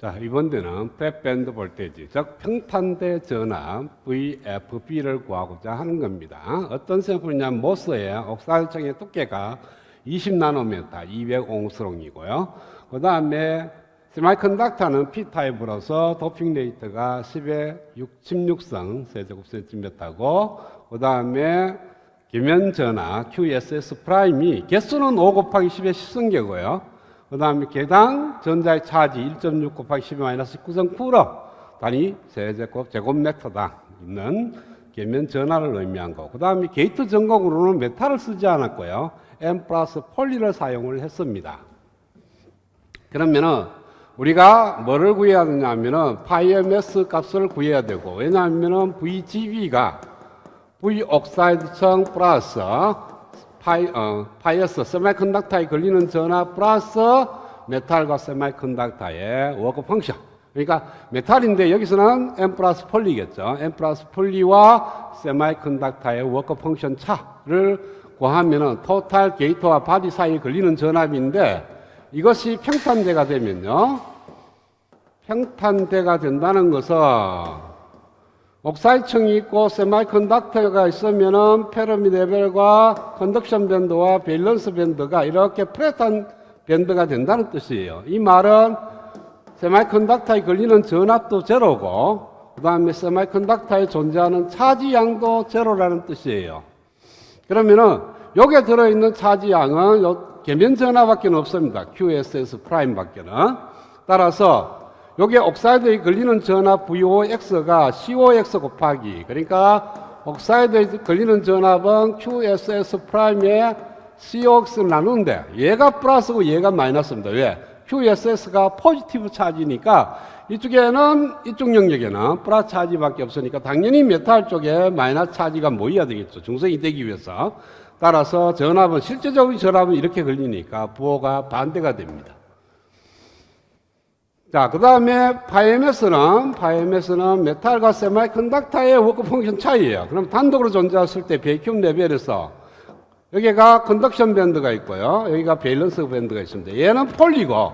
자, 이번 데는 백 밴드 볼테이지, 즉 평탄대 전압 VFB를 구하고자 하는 겁니다. 어떤 샘플이냐면 모스의 옥사일청의 두께가 20나노미터, 200옹스롱이고요. 그 다음에 세마이컨덕터는 P타입으로서 도핑 레이트가 10에 6, 16성 세제곱센티미터고 그 다음에 기면 전화 QSS 프라임이 개수는 5 곱하기 10의 10성계고요. 그 다음에 개당 전자의 차지 1.6 곱하기 10의 마이너스 9성 풀어 단위 세제곱 제곱미터당 있는 계면 전화를 의미한 거. 그 다음에 게이트 전곡으로는 메탈을 쓰지 않았고요. M 플러스 폴리를 사용을 했습니다. 그러면은 우리가 뭐를 구해야 되냐면은 파이엠스 값을 구해야 되고 왜냐하면은 VGB가 V 옥사이드층 플러스 파이 어 파이어스 세미컨덕터에 걸리는 전하 플러스 메탈과 세미컨덕터의 워크 펑션 그러니까 메탈인데 여기서는 M 플러스 폴리겠죠. M 플러스 폴리와 세미컨덕터의 워크 펑션 차를 구하면은 토탈 게이트와 바디 사이에 걸리는 전압인데 이것이 평탄대가 되면요. 평탄대가 된다는 것은 옥사이층이 있고 세마이컨덕터가 있으면은 페르미 레벨과 컨덕션 밴드와 밸런스 밴드가 이렇게 플랫한 밴드가 된다는 뜻이에요. 이 말은 세마이컨덕터에 걸리는 전압도 제로고 그 다음에 세마이컨덕터에 존재하는 차지 양도 제로라는 뜻이에요. 그러면은 여기에 들어있는 차지 양은 요 계면 전압밖에 없습니다. QSS 프라임밖에는. 따라서 여기에 옥사이드에 걸리는 전압 VOX가 COX 곱하기 그러니까 옥사이드에 걸리는 전압은 QSS 프라임에 COX를 나누는데 얘가 플러스고 얘가 마이너스입니다. 왜? QSS가 포지티브 차지니까 이쪽에는 이쪽 영역에는 플러스 차지밖에 없으니까 당연히 메탈 쪽에 마이너스 차지가 모여야 되겠죠. 중성이 되기 위해서. 따라서 전압은 실제적인 전압은 이렇게 걸리니까 부호가 반대가 됩니다. 자, 그 다음에 파이엠에스는, 파이엠에스는 메탈과 세마이컨덕터의 워크 펑션 차이예요. 그럼 단독으로 존재했을 때 베큐um 레벨에서 여기가 컨덕션 밴드가 있고요. 여기가 밸런스 밴드가 있습니다. 얘는 폴리고,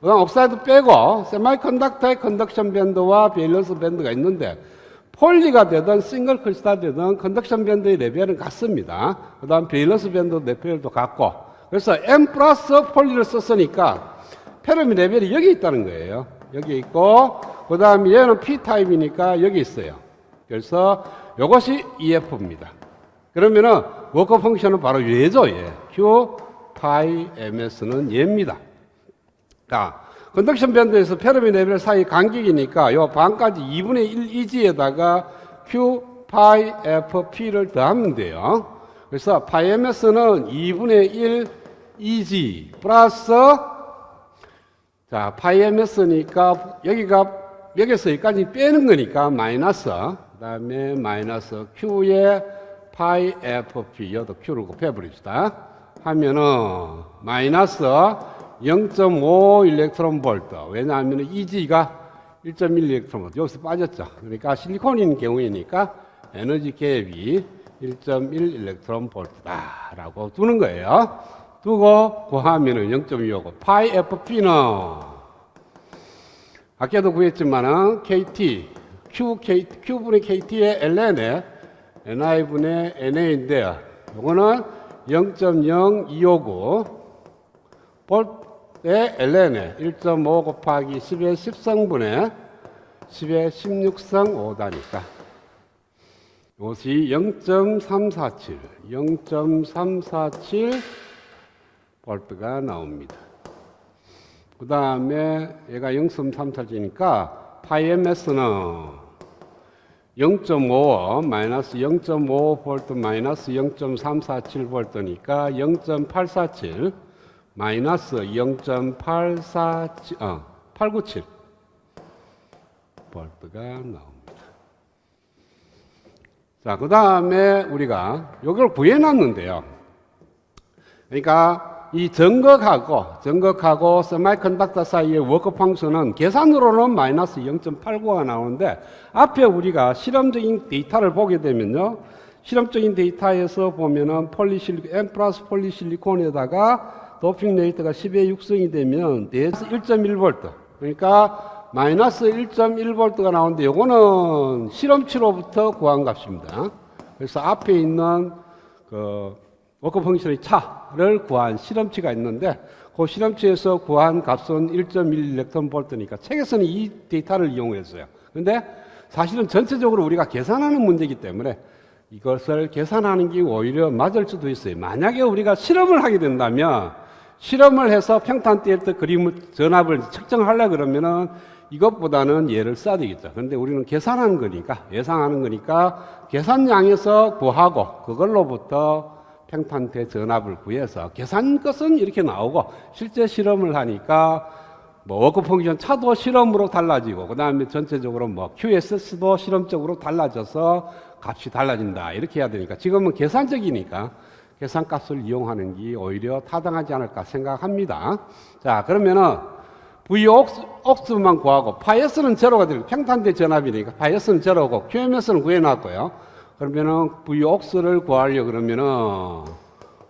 그 다음 옥사이드 빼고 세마이컨덕터의 컨덕션 밴드와 밸런스 밴드가 있는데 폴리가 되든 싱글 크리스탈 되든 컨덕션 밴드의 레벨은 같습니다. 그 다음 밸런스 밴드 레벨도 같고 그래서 M 플러스 폴리를 썼으니까 페르미 레벨이 여기 있다는 거예요. 여기 있고 그 다음에 얘는 P타입이니까 여기 있어요. 그래서 이것이 EF입니다. 그러면은 워커 펑션은 바로 얘죠. 얘. Q 파이 MS는 얘입니다. 자, 컨덕션 밴드에서 페르미 레벨 사이 간격이니까 요 반까지 2분의 1 이지에다가 Q 파이 FP를 더하면 돼요. 그래서 파이 MS는 2분의 1 이지 플러스 자, 파이 MS니까 여기가 여기서 여기까지 빼는 거니까 마이너스 그다음에 마이너스 Q에 파이 FP 여도 Q를 곱해버립시다. 하면은 마이너스 0.5 일렉트론 볼트. 왜냐하면 EG가 1.1 일렉트론 볼트. 여기서 빠졌죠. 그러니까 실리콘인 경우이니까 에너지 갭이 1.1 일렉트론 볼트다라고 두는 거예요. 두고 구하면은 0.25고 파이 FP는 아까도 구했지만은 KT Q K Q분의 KT의 ln에 NI분의 NA인데 요거는 0.0259 볼트의 ln에 1.5 곱하기 10의 10성분의 10의 16성 5다니까. 이것이 0.347 0.347 볼트가 나옵니다. 그 다음에 얘가 0.347이니까 파이엠스는 0.5 마이너스 0.5 볼트 마이너스 0.347 볼트니까 0.847 마이너스 0.847 어, 897 볼트가 나옵니다. 자, 그 다음에 우리가 이걸 구해놨는데요. 그러니까 이 전극하고 전극하고 세마이컨덕터 사이의 워크 펑션은 계산으로는 마이너스 0.89가 나오는데 앞에 우리가 실험적인 데이터를 보게 되면요. 실험적인 데이터에서 보면은 폴리실리 M 플러스 폴리실리콘에다가 도핑 레이트가 10의 6성이 되면 내에서 1.1볼트 그러니까 마이너스 1.1V가 나오는데 요거는 실험치로부터 구한 값입니다. 그래서 앞에 있는 그 워크 펑션의 차를 구한 실험치가 있는데 그 실험치에서 구한 값은 1.1 일렉트론 볼트니까 책에서는 이 데이터를 이용했어요. 근데 사실은 전체적으로 우리가 계산하는 문제이기 때문에 이것을 계산하는 게 오히려 맞을 수도 있어요. 만약에 우리가 실험을 하게 된다면 실험을 해서 평탄 델타 그림을 전압을 측정하려 그러면은 이것보다는 얘를 써야 되겠죠. 그런데 우리는 계산하는 거니까 예상하는 거니까 계산량에서 구하고 그걸로부터 평탄대 전압을 구해서 계산 것은 이렇게 나오고 실제 실험을 하니까 뭐 워크 펑션 차도 실험으로 달라지고 그 다음에 전체적으로 뭐 QSS도 실험적으로 달라져서 값이 달라진다 이렇게 해야 되니까 지금은 계산적이니까 계산값을 이용하는 게 오히려 타당하지 않을까 생각합니다. 자 그러면은 V 옥스, 옥스만 구하고 파이어스는 제로가 되고 평탄대 전압이니까 파이어스는 제로고 QMS는 구해놨고요. 그러면은 V 옥스를 구하려 그러면은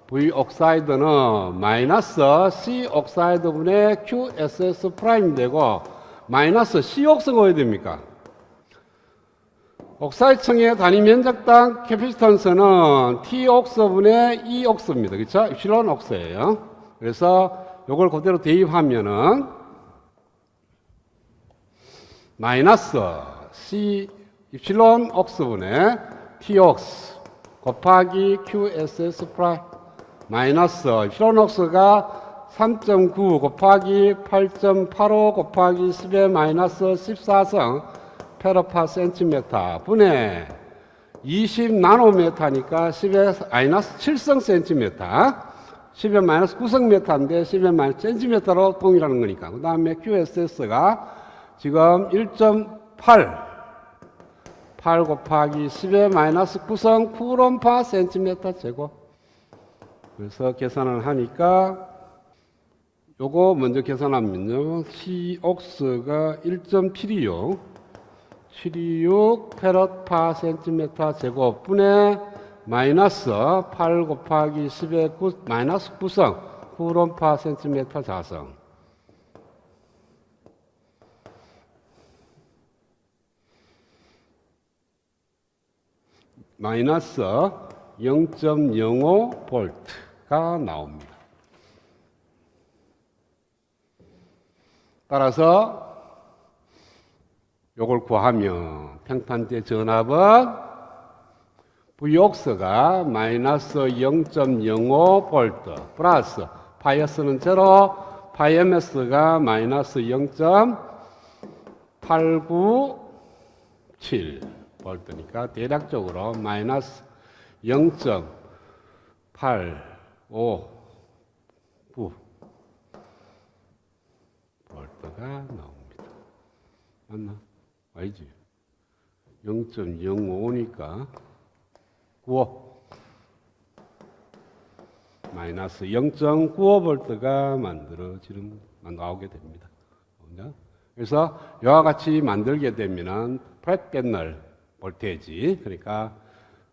V 옥사이드는 마이너스 C 옥사이드 분의 QSS 프라임 되고 마이너스 C 옥스가 어디 됩니까? 옥사이층의 단위 면적당 캐피시턴스는 T 옥스 분의 E 옥스입니다. 그렇죠? 입실론 옥스예요. 그래서 요걸 그대로 대입하면은 마이너스 C 입실론 옥스 분의 옥스 곱하기 QSS 프라임 마이너스 옥스가 3.9 곱하기 8.85 곱하기 10의 마이너스 14성 페러파 센티메타 분의 20 나노메타니까 10의 마이너스 7성 센티메타 10의 마이너스 9성 메타인데 10의 마이너스 센티메타로 동일하는 거니까. 그 다음에 QSS가 지금 1.8 8 곱하기 10의 마이너스 9성 쿠론파 센티메타 제곱. 그래서 계산을 하니까 요거 먼저 계산하면요 C옥스가 1.726 726 페럿 파 센티메타 제곱 분의 마이너스 8 곱하기 10의 9, 마이너스 9성 쿠론 파 센티메타 자성 마이너스 0.05 볼트가 나옵니다. 따라서 요걸 구하면 평탄대 전압은 V옥스가 마이너스 0.05 볼트 플러스 파이어스는 제로 파이엠스가 마이너스 0.897 볼트니까 대략적으로 마이너스 0.859 볼트가 나옵니다. 맞나? 아니지. 0.05니까 95 마이너스 0.95 볼트가 만들어지는 나오게 됩니다. 그래서 이와 같이 만들게 되면은 프렛 패널 볼테이지 그러니까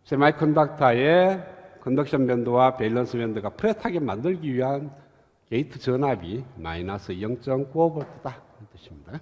세마이컨덕터의 컨덕션 밴드와 밸런스 밴드가 프렛하게 만들기 위한 게이트 전압이 마이너스 0.95볼트다 그 뜻입니다.